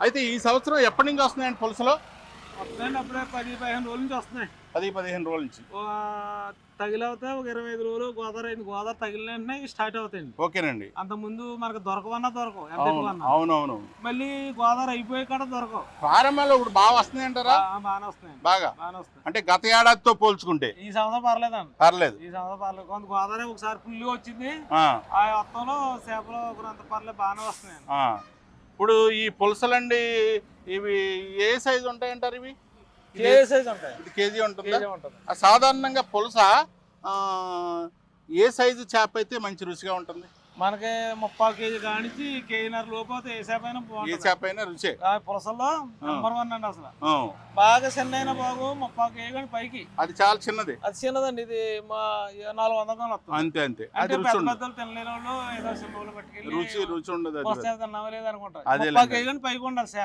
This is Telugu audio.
అయితే ఈ సంవత్సరం ఎప్పటి నుంచి వస్తున్నాయండి పులసలు? వస్తున్నాయండి అప్పుడే పది పదిహేను రోజుల నుంచి వస్తున్నాయి. పది పదిహేను రోజుల నుంచి. తగిలవుతా ఒక ఇరవై ఐదు రోజులు గోదావరి అయింది. గోదావరి తగిలిన వెంటనే స్టార్ట్ అవుతాయండి. ఓకేనండి. అంత ముందు మనకు దొరకవన్నా దొరకవు అవునవును మళ్ళీ గోదావరి అయిపోయే కాడ దొరకవు. ప్రారంభంలో ఇప్పుడు బాగా వస్తున్నాయి అంటారా బాగానే వస్తున్నాయండి. బాగా? బాగానే అంటే గత ఏడాదితో పోల్చుకుంటే? ఈ సంవత్సరం పర్లేదండి. పర్లేదు. ఈ సంవత్సరం పర్లేదు. కొంత గోదావరి ఒకసారి ఫుల్గా వచ్చింది. ఆ, మొత్తంలో చేపలు ఒకరంత పర్లేదు బాగానే వస్తున్నాయండి. ఆ. ఇప్పుడు ఈ పులసలండి ఇవి ఏ సైజు ఉంటాయంటారు ఇవి? ఏ సైజ్ ఉంటాయి. ఇది కేజీ ఉంటుందా? కేజీ ఉంటుంది. ఆ, సాధారణంగా పులస ఏ సైజు చేప అయితే మంచి రుచిగా ఉంటుంది? మనకి ముప్పై కేజీ కానించి కేజీన్నర లోపు అయితే ఏ చేప అయినా ఏ బాగుంటుంది చేప అయినా రుచే. ఆ పులసల్లో నెంబర్ వన్ అండి అసలు. బాగా చిన్న అయినా బాగు ముప్పై కేజీ కానీ పైకి. అది చాలా చిన్నది. అది చిన్నదండి ఇది మా నాలుగు వందల కానీ వస్తుంది. అంతే అంతే. అంటే పెద్ద పెద్దలు తినలేని వాళ్ళు ఏదో సింబల్ పట్టుకెళ్ళి రుచి రుచి ఉండదు తిన్నావా లేదనుకుంటారు. ముప్పై కేజీ కానీ పైకి ఉండాలి చేప.